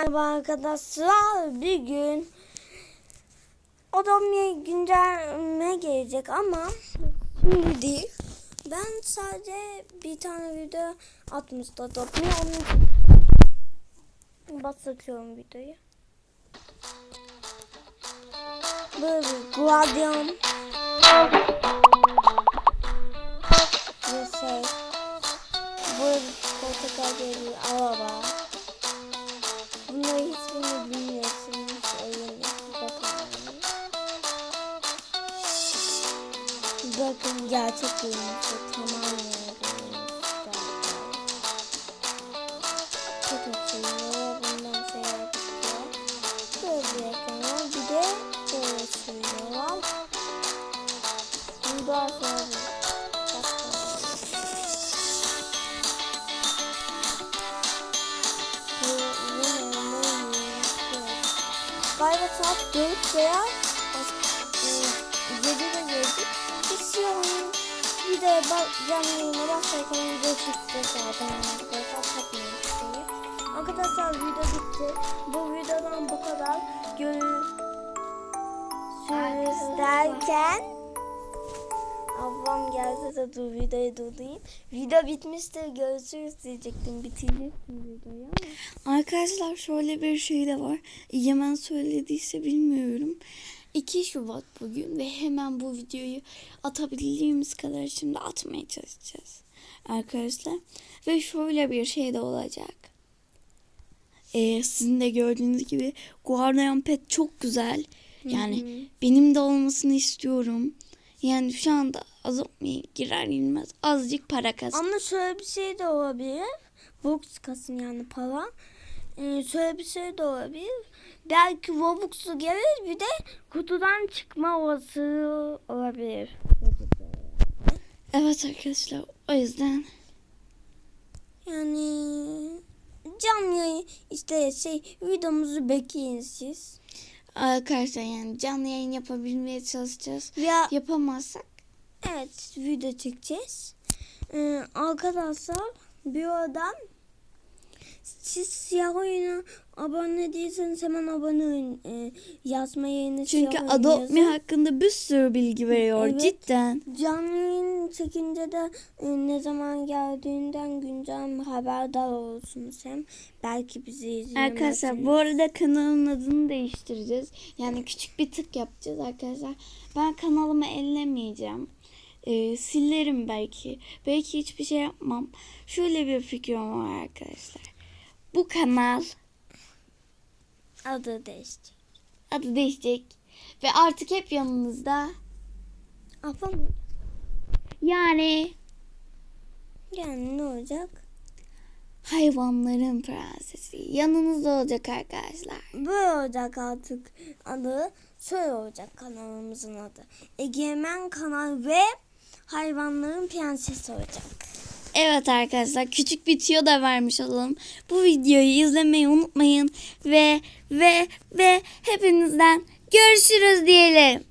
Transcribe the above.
Merhaba arkadaşlar bir gün Odomya güncelleme gelecek ama şimdi değil. Ben sadece bir tane video atmıştı Odomya onu basatıyorum videoyu. Böyle bir Guardian bir şey. Böyle portakal bir araba. Bunları hiçbirini bilmiyorsunuz. Öyle bakın. Bakın gerçek görüntü tamamen bir de böyle var. Bundan sonra Galiba saat 4 veya 7'de gelecek. Biz bir de bak canlı yayına başlarken video çıktı zaten. Arkadaşlar takmayın. Arkadaşlar video bitti. Bu videodan bu kadar. Görüşürüz derken Ablam geldi de dur videoyu durdurayım. Video bitmiştir görüşürüz diyecektim. Bitirecektim videoyu ama. Arkadaşlar şöyle bir şey de var. Yemen söylediyse bilmiyorum. 2 Şubat bugün ve hemen bu videoyu atabildiğimiz kadar şimdi atmaya çalışacağız. Arkadaşlar. Ve şöyle bir şey de olacak. Ee, sizin de gördüğünüz gibi Guardian Pet çok güzel. Yani benim de olmasını istiyorum. Yani şu anda azaltmaya girer girmez azıcık para kazan. Ama şöyle bir şey de olabilir. Box kasın yani para. Ee, şöyle bir şey de olabilir. Belki Robux'u gelir bir de kutudan çıkma olasılığı olabilir. Evet arkadaşlar o yüzden Yani canlı işte şey videomuzu bekleyin siz. Arkadaşlar yani canlı yayın yapabilmeye çalışacağız. Ya Yapamazsak evet video çekeceğiz. Ee, arkadaşlar bir oradan siz siyah oyuna abone değilseniz hemen abone olun. Ee, yazma yerine çünkü yazın. hakkında bir sürü bilgi veriyor Evet. cidden. Canlı yayın çekince de e, ne zaman geldiğinden güncel haberdar olursunuz hem. Belki bizi izleyemezsiniz. Arkadaşlar bu arada kanalın adını değiştireceğiz. Yani küçük bir tık yapacağız arkadaşlar. Ben kanalımı ellemeyeceğim. Ee, silerim belki. Belki hiçbir şey yapmam. Şöyle bir fikrim var arkadaşlar. Bu kanal Adı değişecek. adı değişecek. Ve artık hep yanınızda. Mı? Yani Yani ne olacak? hayvanların prensesi. Yanınızda olacak arkadaşlar. Böyle olacak artık adı. Şöyle olacak kanalımızın adı. Egemen Kanal ve Hayvanların Prensesi olacak. Evet arkadaşlar küçük bir tüyo da vermiş olalım. Bu videoyu izlemeyi unutmayın ve ve ve hepinizden görüşürüz diyelim.